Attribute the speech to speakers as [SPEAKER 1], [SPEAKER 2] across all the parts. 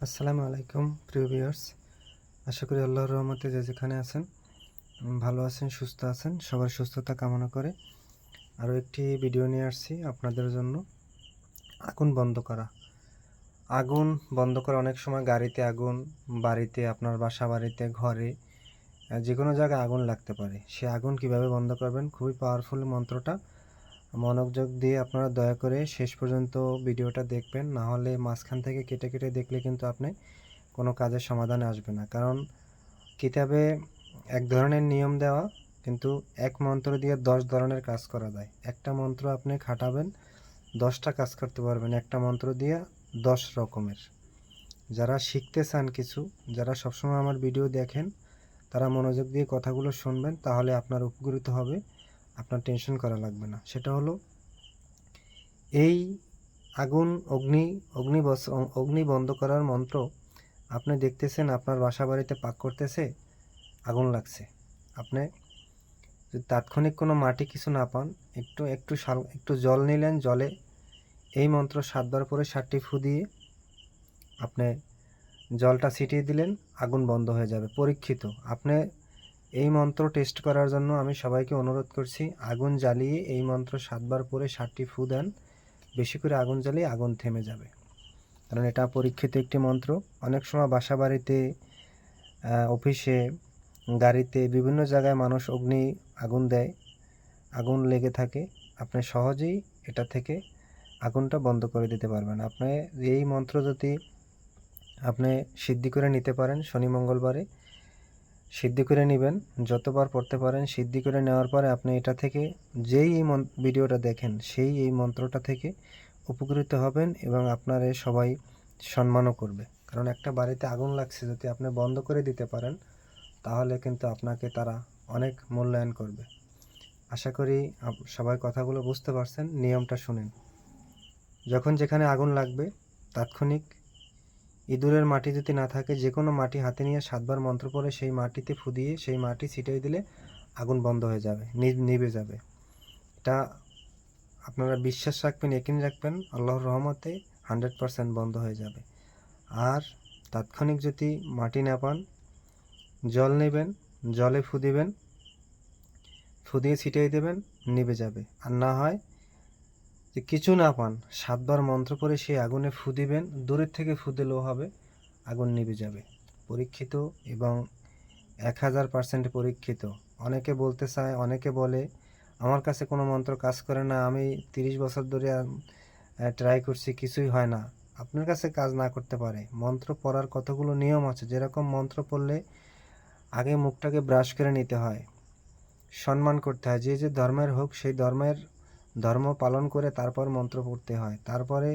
[SPEAKER 1] আসসালামু আলাইকুম, প্রিয় ভিউয়ার্স। আশা করি আল্লাহর রহমতে যে যেখানে আছেন, ভালো আছেন, সুস্থ আছেন, সবার সুস্থতা কামনা করে আরও একটি ভিডিও নিয়ে আসছি আপনাদের জন্য। আগুন বন্ধ করা। আগুন বন্ধ করা অনেক সময় গাড়িতে আগুন, বাড়িতে, আপনার বাসা বাড়িতে ঘরে যে কোনো জায়গায় আগুন লাগতে পারে। সে আগুন কীভাবে বন্ধ করবেন? খুবই পাওয়ারফুল মন্ত্রটা। মনোযোগ দিয়ে আপনারা দয়া করে শেষ পর্যন্ত ভিডিওটা দেখবেন। না হলে মাঝখান থেকে কেটে কেটে দেখলে কিন্তু আপনি কোনো কাজের সমাধানে আসবে না। কারণ কিতাবে এক ধরনের নিয়ম দেওয়া, কিন্তু এক মন্ত্র দিয়ে দশ ধরনের কাজ করা যায়। একটা মন্ত্র আপনি খাটাবেন, দশটা কাজ করতে পারবেন। একটা মন্ত্র দিয়ে দশ রকমের। যারা শিখতে চান কিছু, যারা সবসময় আমার ভিডিও দেখেন, তারা মনোযোগ দিয়ে কথাগুলো শুনবেন, তাহলে আপনার উপকৃত হবে। আপনার টেনশন করা লাগবে না। সেটা হলো, এই আগুন, অগ্নি অগ্নি অগ্নি বন্ধ করার মন্ত্র আপনি দেখতেছেন, আপনার বাসা বাড়িতে পাক করতেছে, আগুন লাগছে। আপনি যদি তাৎক্ষণিক কোনো মাটি কিছু না পান, একটু একটু সাল, একটু জল নিলেন, জলে এই মন্ত্র সাতবার পরে সাতটি ফু দিয়ে আপনি জলটা ছিটিয়ে দিলেন, আগুন বন্ধ হয়ে যাবে, পরীক্ষিত। আপনি এই মন্ত্র টেস্ট করার জন্য আমি সবাইকে অনুরোধ করছি, আগুন জ্বালিয়ে এই মন্ত্র সাতবার পরে সাতটি ফু দেন। বেশি করে আগুন জ্বালিয়ে আগুন থেমে যাবে। কারণ এটা পরীক্ষিত একটি মন্ত্র। অনেক সময় বাসা বাড়িতে অফিসে, গাড়িতে বিভিন্ন জায়গায় মানুষ অগ্নি আগুন দেয়। আগুন লেগে থাকে। আপনি সহজেই এটা থেকে আগুনটা বন্ধ করে দিতে পারবেন। আপনি এই মন্ত্র যদি আপনি সিদ্ধি করে নিতে পারেন শনি মঙ্গলবারে সিদ্ধি করে নেবেন। যতবার পড়তে পারেন সিদ্ধি করে নেওয়ার পরে আপনি এটা থেকে যেই এই ভিডিওটা দেখেন, সেই এই মন্ত্রটা থেকে উপকৃত হবেন এবং আপনার সবাই সম্মানও করবে। কারণ একটা বাড়িতে আগুন লাগছে, যদি আপনি বন্ধ করে দিতে পারেন, তাহলে কিন্তু আপনাকে তারা অনেক মূল্যায়ন করবে। আশা করি সবাই কথাগুলো বুঝতে পারছেন। নিয়মটা শুনেন। যখন যেখানে আগুন লাগবে, তাৎক্ষণিক ইঁদুরের মাটি যদি না থাকে যে কোনো মাটি হাতে নিয়ে সাতবার মন্ত্র পড়ে সেই মাটিতে ফু দিয়ে সেই মাটি ছিটিয়ে দিলে আগুন বন্ধ হয়ে যাবে নিভে যাবে। এটা আপনারা বিশ্বাস রাখবেন একিন রাখবেন, আল্লাহর রহমতে হান্ড্রেড পারসেন্ট বন্ধ হয়ে যাবে। আর তাৎক্ষণিক যদি মাটি না পান, জল নেবেন, জলে ফু দিবেন ফু দিয়ে ছিটিয়ে দেবেন, নিভে যাবে। আর না হয় যে কিছু না পান, সাতবার মন্ত্র করে সেই আগুনে ফু দিবেন, দূরের থেকে ফু দিলেও হবে, আগুন নিভে যাবে। পরীক্ষিত এবং এক হাজার পার্সেন্ট পরীক্ষিত। অনেকে বলতে চায়, অনেকে বলে, আমার কাছে কোনো মন্ত্র কাজ করে না, আমি তিরিশ বছর ধরে ট্রাই করছি, কিছুই হয় না। আপনার কাছে কাজ না করতে পারে। মন্ত্র পড়ার কতগুলো নিয়ম আছে? যেরকম মন্ত্র পড়লে আগে মুখটাকে ব্রাশ করে নিতে হয়। সম্মান করতে হয়। যে যে ধর্মের হোক, সেই ধর্মের ধর্ম পালন করে তারপর মন্ত্র পড়তে হয়। তারপরে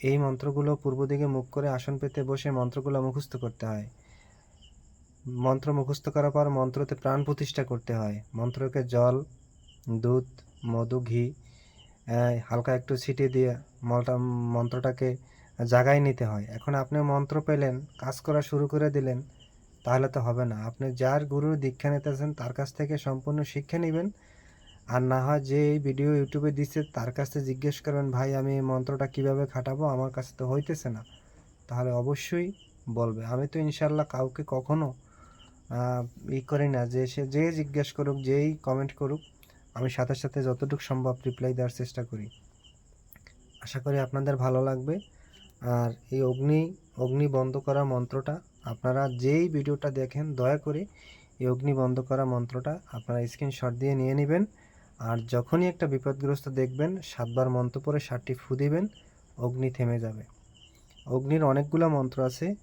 [SPEAKER 1] এই মন্ত্রগুলো পূর্ব দিকে মুখ করে আসন পেতে বসে মন্ত্রগুলো মুখস্থ করতে হয়। মন্ত্র মুখস্থ করার পর মন্ত্রতে প্রাণ প্রতিষ্ঠা করতে হয়। মন্ত্রকে জল, দুধ, মধু, ঘি হালকা একটু ছিটিয়ে দিয়ে মলটা, মন্ত্রটাকে জাগায় নিতে হয়। এখন আপনি মন্ত্র পেলেন, কাজ করা শুরু করে দিলেন, তাহলে তো হবে না। আপনি যার গুরুর দীক্ষা নিতেছেন, তার কাছ থেকে সম্পূর্ণ শিক্ষা নেবেন আর না হয় যে এই ভিডিও ইউটিউবে দিচ্ছে তার কাছে জিজ্ঞেস করবেন ভাই, আমি এই মন্ত্রটা কীভাবে খাটাবো? আমার কাছে তো হইতেছে না। তাহলে অবশ্যই বলবে। আমি তো ইনশাল্লাহ কাউকে কখনো ই করি না যে সে যে জিজ্ঞেস করুক, যেই কমেন্ট করুক, আমি সাথে সাথে যতটুকু সম্ভব রিপ্লাই দেওয়ার চেষ্টা করি। আশা করি আপনাদের ভালো লাগবে। আর এই অগ্নি অগ্নি বন্ধ করা মন্ত্রটা, আপনারা যেই ভিডিওটা দেখেন, দয়া করে এই অগ্নি বন্ধ করা মন্ত্রটা আপনারা স্ক্রিনশট দিয়ে নিয়ে নেবেন। আর যখনই একটা বিপদগ্রস্ত দেখবেন, সাতবার মন্ত্র পরে সাতটি ফু দিবেন, অগ্নি থেমে যাবে। অগ্নির অনেকগুলো মন্ত্র আছে,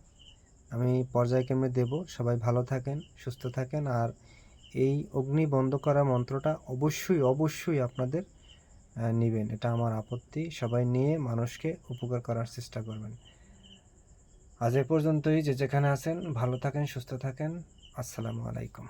[SPEAKER 1] আমি পর্যায়ক্রমে দেব। সবাই ভালো থাকেন, সুস্থ থাকেন, আর এই অগ্নি বন্ধ করা মন্ত্রটা অবশ্যই অবশ্যই আপনাদের নেবেন। এটা আমার আপত্তি। সবাই নিয়ে মানুষকে উপকার করার চেষ্টা করবেন। আজ এ পর্যন্তই। যে যেখানে আছেন, ভালো থাকেন, সুস্থ থাকেন। আসসালামু আলাইকুম।